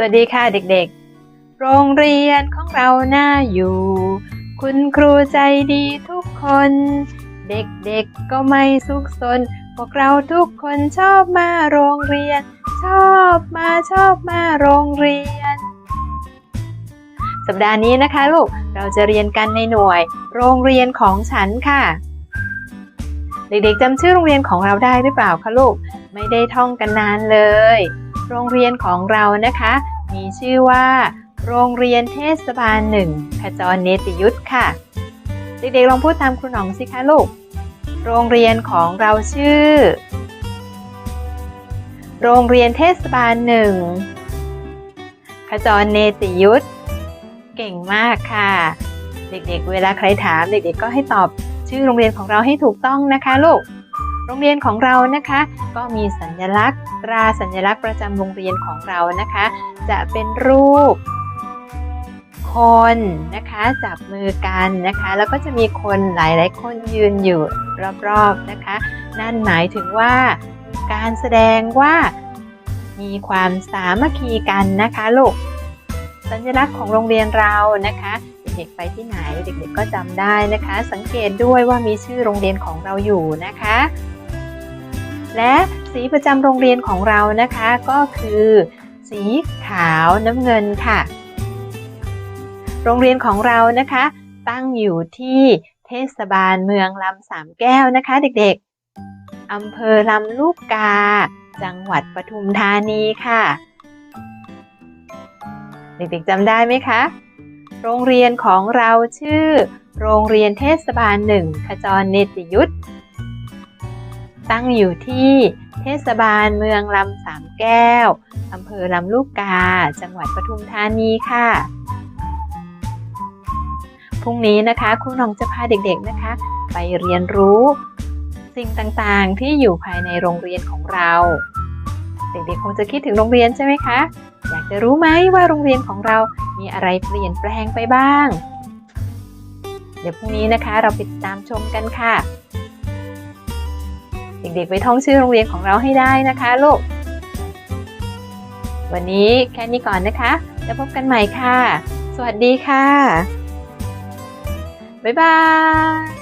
วัสดีค่ะเด็กๆ โรงเรียนของเราน่าอยู่ คุณครูใจดีทุกคน เด็กๆก็ไม่สุขสนพวกเราทุกคนชอบมาโรงเรียน ชอบมาชอบมาโรงเรียน สัปดาห์นี้นะคะลูก เราจะเรียนกันในหน่วย โรงเรียนของฉันค่ะ เด็กๆจำชื่อโรงเรียนของเราได้หรือเปล่าคะลูก ไม่ได้ท่องกันนานเลย โรงเรียนของเรานะคะ มีชื่อว่า โรงเรียนเทศบาลหนึ่งขจรเนติยุทธค่ะ เด็กๆลองพูดตามครูหนองสิคะลูก โรงเรียนของเราชื่อ โรงเรียนเทศบาลหนึ่งขจรเนติยุทธเก่งมากค่ะ เด็กๆ เวลาใครถามเด็กๆก็ให้ตอบชื่อโรงเรียนของเราให้ถูกต้องนะคะลูก รงเรียนของเรานะคะ ก็มีสัญลักษณ์ ตราสัญลักษณ์ประจำโรงเรียนของเรานะคะ จะเป็นรูป คนนะคะจับมือกันนะคะ แล้วก็จะมีคนหลายๆ คนยืนอยู่รอบๆนะคะ นั่นหมายถึงว่า การแสดงว่ามีความสามัคคีกันนะคะลูกสัญลักษณ์ของโรงเรียนเรานะคะเด็กๆไปที่ไหนเด็กๆก็จำได้นะคะ สังเกตด้วยว่ามีชื่อโรงเรียนของเราอยู่นะคะ และสีประจำโรงเรียนของเรานะคะก็คือ สีขาวน้ำเงินค่ะ โรงเรียนของเรานะคะ ตั้งอยู่ที่เทศบาลเมืองลำสามแก้วนะคะ เด็กๆ อำเภอลำลูกกา จังหวัดปทุมธานีค่ะ เด็กๆจำได้ไหมคะ โรงเรียนของเราชื่อ โรงเรียนเทศบาลหนึ่งขจรเนติยุทธ ตั้งอยู่ที่เทศบาลเมืองลำสามแก้ว อำเภอลำลูกกา จังหวัดปทุมธานีค่ะ พรุ่งนี้นะคะครูน้องจะพาเด็กๆนะคะ ไปเรียนรู้ สิ่งต่างๆที่อยู่ภายในโรงเรียนของเรา เด็กๆคงจะคิดถึงโรงเรียนใช่ไหมคะ อยากจะรู้ไหมว่าโรงเรียนของเรามีอะไรเปลี่ยนแปลงไปบ้าง เดี๋ยวพรุ่งนี้นะคะเราไปติดตามชมกันค่ะ เด็กๆไปท่องชื่อโรงเรียนของเราให้ได้นะคะลูก วันนี้แค่นี้ก่อนนะคะ แล้วพบกันใหม่ค่ะ สวัสดีค่ะ บ๊ายบาย